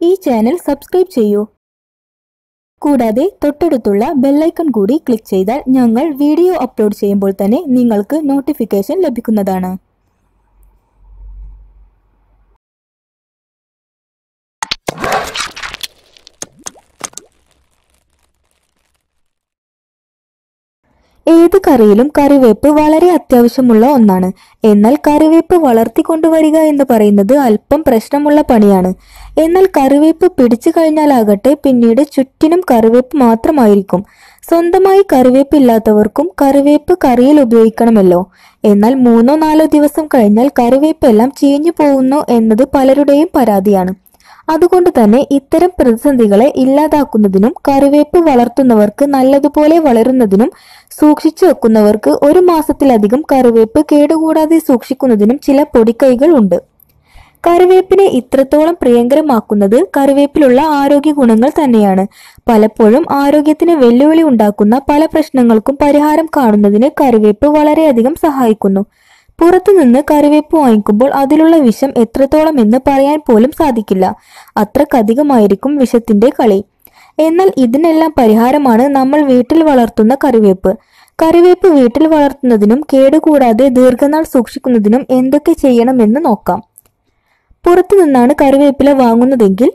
ഈ channel subscribe ചെയ്യൂ. കൂടാതെ തൊട്ടടുത്തുള്ള ബെല്ലൈക്കൺ കൂടി ക്ലിക്ക് ചെയ്താൽ ഞങ്ങൾ വീഡിയോ അപ്ലോഡ് ചെയ്യുമ്പോൾ തന്നെ നിങ്ങൾക്ക് നോട്ടിഫിക്കേഷൻ ലഭിക്കുന്നതാണ്. ഏത് കറിയിലും കറിവേപ്പ് വളരെ അത്യാവശ്യമുള്ള ഒന്നാണ്. എന്നാൽ കറിവേപ്പ് വളർത്തിക്കൊണ്ടുവരിക എന്ന് പറയുന്നത് അല്പം പ്രശ്നമുള്ള പണിയാണ്. എന്നാൽ കറിവേപ്പ് പിടിച്ചു കഴിഞ്ഞാലാകട്ടെ പിന്നീട് ചുറ്റിനും കറിവേപ്പ് മാത്രമായിരിക്കും. സ്വന്തമായി കറിവേപ്പ് ഇല്ലാത്തവർക്കും കറിവേപ്പ് കറിയിൽ ഉപയോഗിക്കണമല്ലോ. എന്നാൽ മൂന്നോ നാലോ ദിവസം കഴിഞ്ഞാൽ കറിവേപ്പെല്ലാം ചീഞ്ഞു പോകുന്നു എന്നത് പലരുടെയും പരാതിയാണ്. അതുകൊണ്ട് തന്നെ ഇത്തരം പ്രതിസന്ധികളെ ഇല്ലാതാക്കുന്നതിനും കറിവേപ്പ് വളർത്തുന്നവർക്ക് നല്ലതുപോലെ വളരുന്നതിനും സൂക്ഷിച്ചു വെക്കുന്നവർക്ക് ഒരു മാസത്തിലധികം കറിവേപ്പ് കേടുകൂടാതെ സൂക്ഷിക്കുന്നതിനും ചില പൊടിക്കൈകൾ ഉണ്ട്. കറിവേപ്പിനെ ഇത്രത്തോളം പ്രിയങ്കരമാക്കുന്നത് കറിവേപ്പിലുള്ള ആരോഗ്യ ഗുണങ്ങൾ തന്നെയാണ്. പലപ്പോഴും ആരോഗ്യത്തിന് വെല്ലുവിളി ഉണ്ടാക്കുന്ന പല പ്രശ്നങ്ങൾക്കും പരിഹാരം കാണുന്നതിന് കറിവേപ്പ് വളരെയധികം സഹായിക്കുന്നു. പുറത്തുനിന്ന് കറിവേപ്പ് വാങ്ങിക്കുമ്പോൾ അതിലുള്ള വിഷം എത്രത്തോളം എന്ന് പറയാൻ പോലും സാധിക്കില്ല. അത്രക്കധികമായിരിക്കും വിഷത്തിന്റെ കളി. എന്നാൽ ഇതിനെല്ലാം പരിഹാരമാണ് നമ്മൾ വീട്ടിൽ വളർത്തുന്ന കറിവേപ്പ്. കറിവേപ്പ് വീട്ടിൽ വളർത്തുന്നതിനും കേടുകൂടാതെ ദീർഘനാൾ സൂക്ഷിക്കുന്നതിനും എന്തൊക്കെ ചെയ്യണമെന്ന് നോക്കാം. പുറത്തു നിന്നാണ് കറിവേപ്പില വാങ്ങുന്നതെങ്കിൽ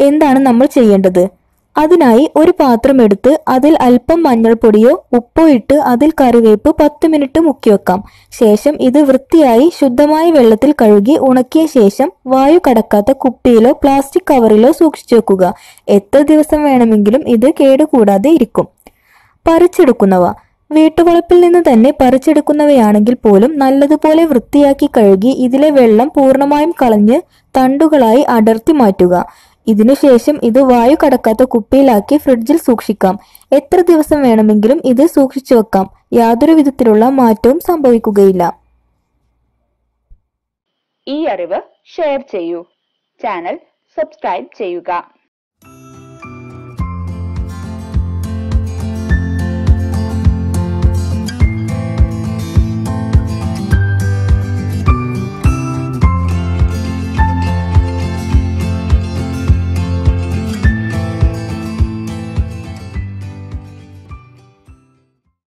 എന്താണ് നമ്മൾ ചെയ്യേണ്ടത്? അതിനായി ഒരു പാത്രം എടുത്ത് അതിൽ അല്പം മഞ്ഞൾപ്പൊടിയോ ഉപ്പോ ഇട്ട് അതിൽ കറിവേപ്പ് പത്ത് മിനിറ്റ് മുക്കി വെക്കാം. ശേഷം ഇത് വൃത്തിയായി ശുദ്ധമായ വെള്ളത്തിൽ കഴുകി ഉണക്കിയ ശേഷം വായു കടക്കാത്ത കുപ്പിയിലോ പ്ലാസ്റ്റിക് കവറിലോ സൂക്ഷിച്ചു വെക്കുക. എത്ര ദിവസം വേണമെങ്കിലും ഇത് കേടുകൂടാതെ ഇരിക്കും. പറിച്ചെടുക്കുന്നവ. വീട്ടുവളപ്പിൽ നിന്ന് തന്നെ പറിച്ചെടുക്കുന്നവയാണെങ്കിൽ പോലും നല്ലതുപോലെ വൃത്തിയാക്കി കഴുകി ഇതിലെ വെള്ളം പൂർണമായും കളഞ്ഞ് തണ്ടുകളായി അടർത്തി മാറ്റുക. ഇതിനുശേഷം ഇത് വായു കടക്കാത്ത കുപ്പിയിലാക്കി ഫ്രിഡ്ജിൽ സൂക്ഷിക്കാം. എത്ര ദിവസം വേണമെങ്കിലും ഇത് സൂക്ഷിച്ചു വെക്കാം. യാതൊരു വിധത്തിലുള്ള മാറ്റവും സംഭവിക്കുകയില്ല. ഈ അറിവ് ഷെയർ ചെയ്യൂ. ചാനൽ സബ്സ്ക്രൈബ് ചെയ്യുക.